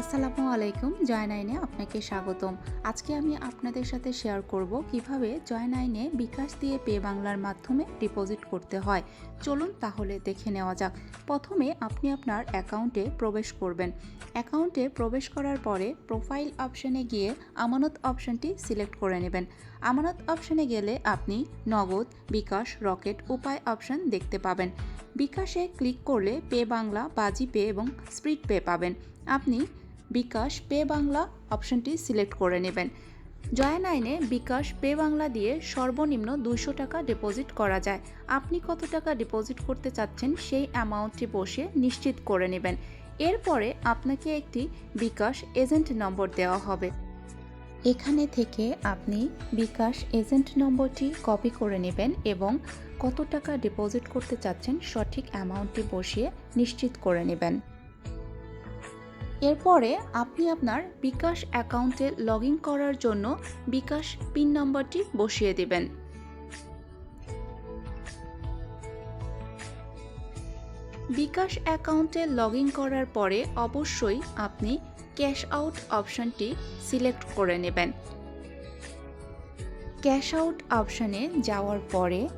আসসালামু আলাইকুম জয় নাইনে আপনাকে স্বাগতম। আজকে আমি আপনাদের সাথে শেয়ার করব কীভাবে জয় নাইনে বিকাশ দিয়ে পে বাংলার মাধ্যমে ডিপোজিট করতে হয়। চলুন তাহলে দেখে নেওয়া যাক। প্রথমে আপনি আপনার অ্যাকাউন্টে প্রবেশ করবেন। অ্যাকাউন্টে প্রবেশ করার পরে প্রোফাইল অপশানে গিয়ে আমানত অপশানটি সিলেক্ট করে নেবেন। আমানত অপশানে গেলে আপনি নগদ, বিকাশ, রকেট উপায় অপশান দেখতে পাবেন। বিকাশে ক্লিক করলে পে বাংলা, বাজি পে এবং স্প্রিট পে পাবেন। আপনি বিকাশ পে বাংলা অপশনটি সিলেক্ট করে নেবেন। জয় নাইনে বিকাশ পে বাংলা দিয়ে সর্বনিম্ন দুশো টাকা ডিপোজিট করা যায়। আপনি কত টাকা ডিপোজিট করতে চাচ্ছেন সেই অ্যামাউন্টটি বসে নিশ্চিত করে নেবেন। এরপরে আপনাকে একটি বিকাশ এজেন্ট নম্বর দেওয়া হবে। এখানে থেকে আপনি বিকাশ এজেন্ট নম্বরটি কপি করে নেবেন এবং কত টাকা ডিপোজিট করতে চাচ্ছেন সঠিক অ্যামাউন্টটি বসিয়ে নিশ্চিত করে নেবেন। এরপরে আপনি আপনার বিকাশ অ্যাকাউন্টে লগ করার জন্য বিকাশ পিন নম্বরটি বসিয়ে দেবেন। বিকাশ অ্যাকাউন্টে লগ করার পরে অবশ্যই আপনি ক্যাশ আউট অপশানটি সিলেক্ট করে নেবেন। ক্যাশ আউট অপশানে যাওয়ার পরে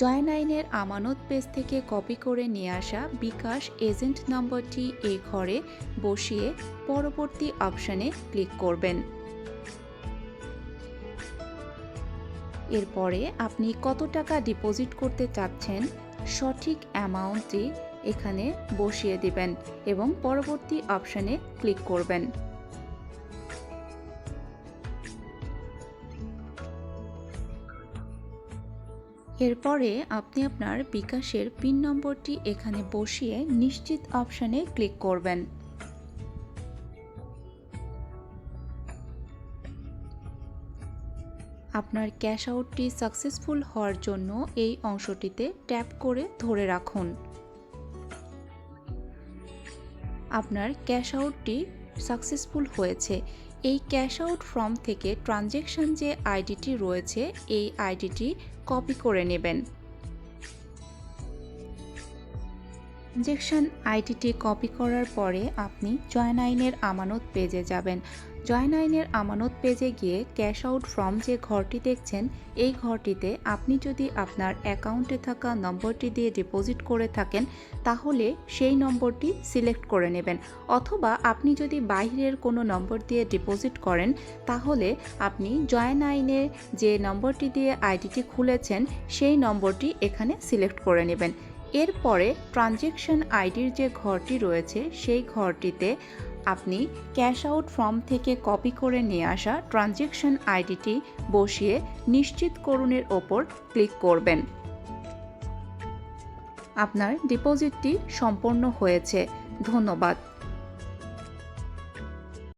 জয় নাইনের আমানত পেজ থেকে কপি করে নিয়ে আসা বিকাশ এজেন্ট নম্বরটি এই ঘরে বসিয়ে পরবর্তী অপশানে ক্লিক করবেন। এরপরে আপনি কত টাকা ডিপোজিট করতে চাচ্ছেন সঠিক অ্যামাউন্টটি এখানে বসিয়ে দিবেন এবং পরবর্তী অপশানে ক্লিক করবেন। এরপরে আপনি আপনার বিকাশের পিন নম্বরটি এখানে বসিয়ে নিশ্চিত অপশানে ক্লিক করবেন। আপনার ক্যাশ আউটটি সাকসেসফুল হওয়ার জন্য এই অংশটিতে ট্যাপ করে ধরে রাখুন। আপনার ক্যাশ আউটটি সাকসেসফুল হয়েছে। এই ক্যাশ আউট ফর্ম থেকে ট্রানজ্যাকশন যে আইডিটি রয়েছে, এই আইডিটি কপি করে নেবেন। ট্রানজেকশন আইডিটি কপি করার পরে আপনি জয়েন আইনের আমানত পেজে যাবেন। জয়েন আইনের আমানত পেজে গিয়ে ক্যাশ আউট ফর্ম যে ঘরটি দেখছেন, এই ঘরটিতে আপনি যদি আপনার অ্যাকাউন্টে থাকা নম্বরটি দিয়ে ডিপোজিট করে থাকেন, তাহলে সেই নম্বরটি সিলেক্ট করে নেবেন। অথবা আপনি যদি বাইরের কোনো নম্বর দিয়ে ডিপোজিট করেন, তাহলে আপনি জয়েন আইনের যে নম্বরটি দিয়ে আইডিটি খুলেছেন, সেই নম্বরটি এখানে সিলেক্ট করে নেবেন। এরপরে ট্রানজেকশন আইডির যে ঘরটি রয়েছে, সেই ঘরটিতে আপনি ক্যাশ আউট ফর্ম থেকে কপি করে নিয়ে আসা ট্রানজেকশন আইডিটি বসিয়ে নিশ্চিত করুণের ওপর ক্লিক করবেন। আপনার ডিপোজিটটি সম্পন্ন হয়েছে। ধন্যবাদ।